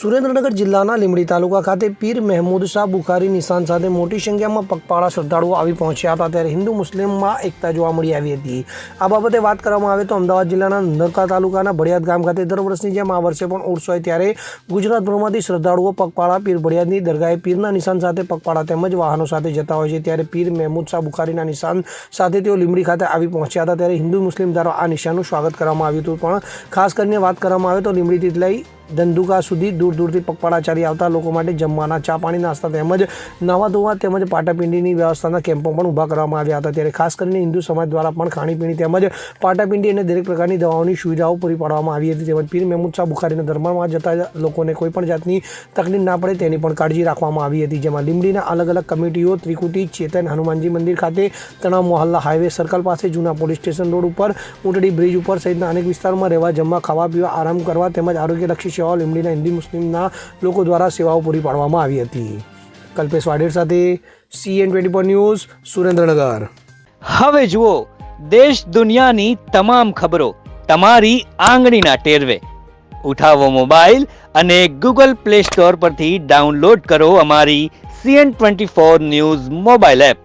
સુરેન્દ્રનગર જિલ્લાના લીંબડી તાલુકા ખાતે પીર મહેમૂદ શાહ બુખારી નિશાન સાથે મોટી સંખ્યામાં પગપાળા શ્રદ્ધાળુઓ આવી પહોંચ્યા હતા ત્યારે હિન્દુ મુસ્લિમમાં એકતા જોવા મળી આવી હતી. આ બાબતે વાત કરવામાં આવે તો અમદાવાદ જિલ્લાના નરકા તાલુકાના ભડિયાદ ગામ ખાતે દર વર્ષની જેમ આ વર્ષે પણ ઉર્સ હોય ત્યારે ગુજરાતભરમાંથી શ્રદ્ધાળુઓ પગપાળા, પીર ભડિયાદની દરગાહે પીરના નિશાન સાથે પગપાળા તેમજ વાહનો સાથે જતા હોય છે. ત્યારે પીર મહેમૂદ શાહ બુખારીના નિશાન સાથે તેઓ લીંબડી ખાતે આવી પહોંચ્યા હતા. ત્યારે હિન્દુ મુસ્લિમ દ્વારા આ નિશાનનું સ્વાગત કરવામાં આવ્યું હતું. પણ ખાસ કરીને વાત કરવામાં આવે તો લીંબડીથી લઈ ધંધુકા સુધી દૂર દૂરથી પગપાળા ચાલી આવતા લોકો માટે જમવાના ચા પાણી, નાસ્તા તેમજ નવા ધોવા તેમજ પાટાપિંડીની વ્યવસ્થાના કેમ્પો પણ ઊભા કરવામાં આવ્યા હતા. ત્યારે ખાસ કરીને હિન્દુ સમાજ દ્વારા પણ ખાણીપીણી તેમજ પાટાપિંડી અને દરેક પ્રકારની દવાઓની સુવિધાઓ પૂરી પાડવામાં આવી હતી. તેમજ પીર મહેમૂદ શાહ બુખારીના દરબારમાં જતા લોકોને કોઈ પણ જાતની તકલીફ ના પડે તેની પણ કાળજી રાખવામાં આવી હતી. જેમાં લીંબડીના અલગ અલગ કમિટીઓ, ત્રિકુટી, ચેતન, હનુમાનજી મંદિર ખાતે તણાવ મોહલ્લા હાઈવે સર્કલ પાસે જૂના પોલીસ સ્ટેશન રોડ ઉપર ઊંટડી બ્રિજ ઉપર સહિતના અનેક વિસ્તારોમાં રહેવા, જમવા ખાવા પીવા આરામ કરવા તેમજ આરોગ્યલક્ષી સેવાઓ લીંબડીના હિન્દી મુસ્લિમના લોકો દ્વારા સેવાઓ પૂરી પાડવામાં આવી હતી. કલ્પેશ વાડેર સાથે CN twenty four news, Surendranagar. હવે જુઓ, દેશ દુનિયાની તમામ ખબરો તમારી આંગળીના ટેરવે. ઉઠાવો મોબાઈલ અને ગૂગલ પ્લે સ્ટોર પરથી ડાઉનલોડ કરો અમારી CN twenty four news mobile app.